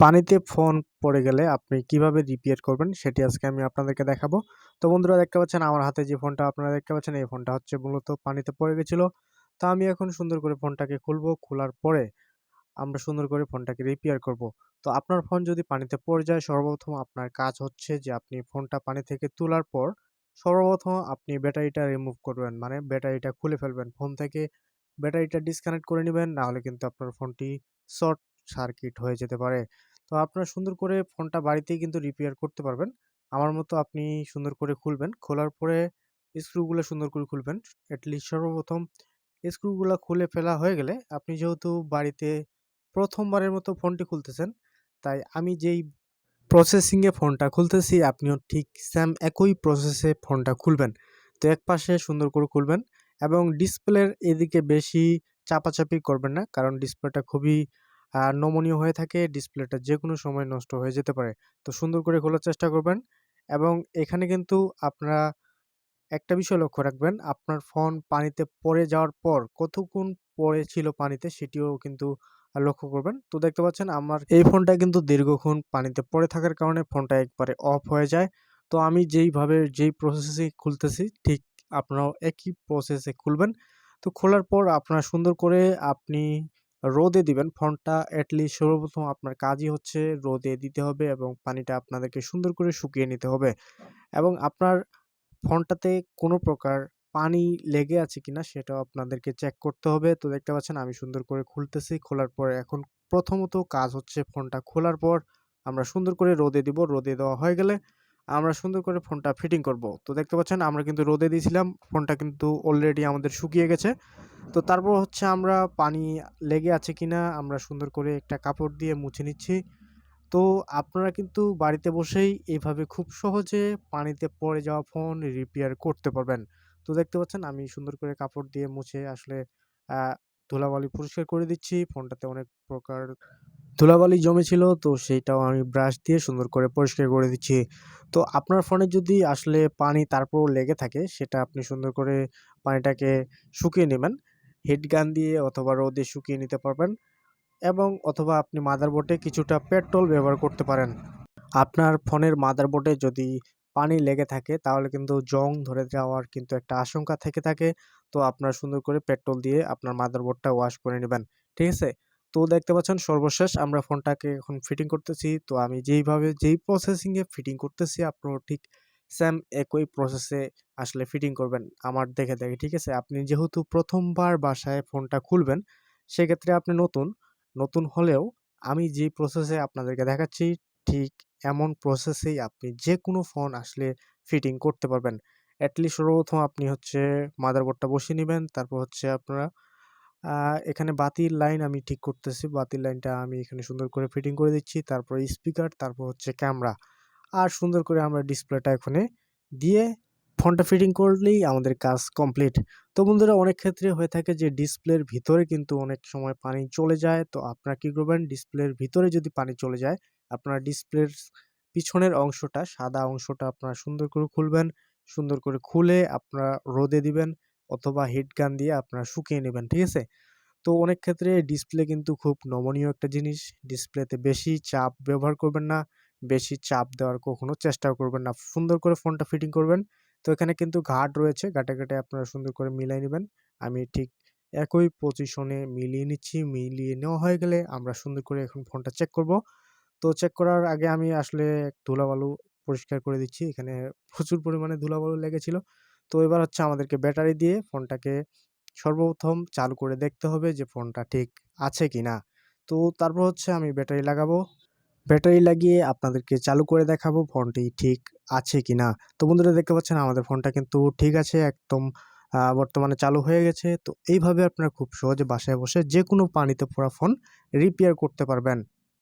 পানিতে ফোন পড়ে গেলে আপনি কীভাবে রিপেয়ার করবেন সেটি আজকে আমি আপনাদেরকে দেখাবো। তো বন্ধুরা দেখতে পাচ্ছেন আমার হাতে যে ফোনটা আপনারা দেখতে পাচ্ছেন এই ফোনটা হচ্ছে মূলত পানিতে পড়ে গেছিল। তো আমি এখন সুন্দর করে ফোনটাকে খুলবো, খোলার পরে আমরা সুন্দর করে ফোনটাকে রিপেয়ার করব। তো আপনার ফোন যদি পানিতে পড়ে যায় সর্বপ্রথম আপনার কাজ হচ্ছে যে আপনি ফোনটা পানি থেকে তোলার পর সর্বপ্রথম আপনি ব্যাটারিটা রিমুভ করবেন। মানে ব্যাটারিটা খুলে ফেলবেন। ফোন থেকে ব্যাটারিটা ডিসকানেক্ট করে নিবেন। নাহলে কিন্তু আপনার ফোনটি শর্ট সার্কিট হয়ে যেতে পারে। তো আপনারা সুন্দর করে ফোনটা বাড়িতেই কিন্তু রিপেয়ার করতে পারবেন। আমার মতো আপনি সুন্দর করে খুলবেন। খোলার পরে স্ক্রুগুলো সুন্দর করে খুলবেন। এটলিস্ট সর্বপ্রথম স্ক্রুগুলা খুলে ফেলা হয়ে গেলে আপনি যেহেতু বাড়িতে প্রথমবারের মতো ফোনটি খুলতেছেন, তাই আমি যেই প্রসেসিংয়ে ফোনটা খুলতেছি আপনিও ঠিক স্যাম একই প্রসেসে ফোনটা খুলবেন। তো একপাশে সুন্দর করে খুলবেন এবং ডিসপ্লের এদিকে বেশি চাপাচাপি করবেন না। কারণ ডিসপ্লেটা খুবই নমনীয় হয়ে থাকে। ডিসপ্লেটা যে কোনো সময় নষ্ট হয়ে যেতে পারে। তো সুন্দর করে খোলার চেষ্টা করবেন এবং এখানে কিন্তু আপনারা একটা বিষয় লক্ষ্য রাখবেন, আপনার ফোন পানিতে পড়ে যাওয়ার পর কতক্ষণ পড়ে ছিল পানিতে সেটিও কিন্তু লক্ষ্য করবেন। তো দেখতে পাচ্ছেন আমার এই ফোনটা কিন্তু দীর্ঘক্ষণ পানিতে পড়ে থাকার কারণে ফোনটা একবারে অফ হয়ে যায়। তো আমি যেইভাবে যেই প্রসেসে খুলতেছি ঠিক আপনারাও একই প্রসেসে খুলবেন। তো খোলার পর আপনারা সুন্দর করে আপনি রোদে দিবেন ফোনটা অ্যাটলিস্ট সর্বপ্রথম আপনার কাজই হচ্ছে রোদে দিতে হবে এবং পানিটা আপনাদেরকে সুন্দর করে শুকিয়ে নিতে হবে এবং আপনার ফোনটাতে কোনো প্রকার পানি লেগে আছে কিনা সেটাও আপনাদেরকে চেক করতে হবে। তো দেখতে পাচ্ছেন আমি সুন্দর করে খুলতেছি। খোলার পরে এখন প্রথমত কাজ হচ্ছে ফোনটা খোলার পর আমরা সুন্দর করে রোদে দিব। রোদে দেওয়া হয়ে গেলে আমরা সুন্দর করে ফোনটা ফিটিং করব। তো দেখতে পাচ্ছেন, আমরা কিন্তু রোদে দিয়েছিলাম। ফোনটা কিন্তু অলরেডি আমাদের শুকিয়ে গেছে। তো তারপর হচ্ছে আমরা পানি লেগে আছে কিনা, আমরা সুন্দর করে একটা কাপড় দিয়ে মুছে নিচ্ছি। তো আপনারা কিন্তু বাড়িতে বসেই এভাবে খুব সহজে পানিতে পড়ে যাওয়া ফোন রিপেয়ার করতে পারবেন। তো দেখতে পাচ্ছেন, আমি সুন্দর করে কাপড় দিয়ে মুছে আসলে ধুলাবালি পরিষ্কার করে দিচ্ছি। ফোনটাতে অনেক প্রকার ধুলাবালি জমেছিল, তো সেইটাও আমি ব্রাশ দিয়ে সুন্দর করে পরিষ্কার করে দিচ্ছি। তো আপনার ফোনে যদি আসলে পানি তারপরও লেগে থাকে, সেটা আপনি সুন্দর করে পানিটাকে শুকিয়ে নেবেন হিট গান দিয়ে অথবা রোদে শুকিয়ে নিতে পারবেন এবং অথবা আপনি মাদারবোর্ডে কিছুটা পেট্রোল ব্যবহার করতে পারেন। আপনার ফোনের মাদারবোর্ডে যদি পানি লেগে থাকে, তাহলে কিন্তু জং ধরে যাওয়ার কিন্তু একটা আশঙ্কা থেকে থাকে। তো আপনার সুন্দর করে পেট্রোল দিয়ে আপনার মাদারবোর্ডটা ওয়াশ করে নেবেন ঠিক আছে? তো দেখতে পাচ্ছেন সর্বশেষ আমরা ফোনটাকে এখন ফিটিং করতেছি। তো আমি যেইভাবে যেই প্রসেসিং এ ফিটিং করতেছি আপনারাও ঠিক সেম একই প্রসেসে আসলে ফিটিং করবেন আমার দেখে, দেখে। ঠিক আছে? আপনি যেহেতু ১ম বার বাসায় ফোনটা খুলবেন সেক্ষেত্রে আপনি নতুন, নতুন হলেও আমি যেই প্রসেসে আপনাদেরকে দেখাচ্ছি ঠিক এমন প্রসেসেই আপনি যেকোনো ফোন আসলে ফিটিং করতে পারবেন। এটলিস্ট সর্বপ্রথম আপনি হচ্ছে মাদারবোর্ডটা বসিয়ে নিবেন। তারপর হচ্ছে আপনারা এখানে বাতির লাইন আমি ঠিক করতেছি। বাতির লাইনটা আমি এখানে সুন্দর করে ফিটিং করে দিচ্ছি। তারপর স্পিকার, তারপর হচ্ছে ক্যামেরা। আর সুন্দর করে আমরা ডিসপ্লেটা এখানে দিয়ে ফোনটা ফিটিং করলেই আমাদের কাজ কমপ্লিট। তো বন্ধুরা অনেক ক্ষেত্রে হয়ে থাকে যে ডিসপ্লের ভিতরে কিন্তু অনেক সময় পানি চলে যায়। তো আপনারা কী করবেন ডিসপ্লের ভিতরে যদি পানি চলে যায়, আপনার ডিসপ্লের পিছনের অংশটা সাদা অংশটা আপনারা সুন্দর করে খুলবেন। সুন্দর করে খুলে আপনারা রোদে দিবেন অথবা হিট গান দিয়ে আপনারা শুকিয়ে নেবেন ঠিক আছে? তো অনেক ক্ষেত্রে ডিসপ্লে কিন্তু খুব নমনীয় একটা জিনিস। ডিসপ্লেতে বেশি চাপ ব্যবহার করবেন না। বেশি চাপ দেওয়ার কখনো চেষ্টাও করবেন না। সুন্দর করে ফোনটা ফিটিং করবেন। তো এখানে কিন্তু ঘাট রয়েছে। ঘাটে, ঘাটে আপনারা সুন্দর করে মিলায় নেবেন আমি ঠিক একই পজিশনে মিলিয়ে নিচ্ছি। মিলিয়ে নেওয়া হয়ে গেলে আমরা সুন্দর করে এখন ফোনটা চেক করব। তো চেক করার আগে আমি আসলে ধুলাবালু পরিষ্কার করে দিচ্ছি। এখানে প্রচুর পরিমাণে ধুলাবালু লেগেছিল। তো এবার হচ্ছে আমাদেরকে ব্যাটারি দিয়ে ফোনটাকে সর্বপ্রথম চালু করে দেখতে হবে যে ফোনটা ঠিক আছে কি না তো তারপর হচ্ছে আমি ব্যাটারি লাগাবো। ব্যাটারি লাগিয়ে আপনাদেরকে চালু করে দেখাবো ফোনটি ঠিক আছে কি না তো বন্ধুরা দেখতে পাচ্ছেন আমাদের ফোনটা কিন্তু ঠিক আছে, একদম বর্তমানে চালু হয়ে গেছে। তো এইভাবে আপনারা খুব সহজে বাসায় বসে যে কোনো পানিতে পড়া ফোন রিপেয়ার করতে পারবেন।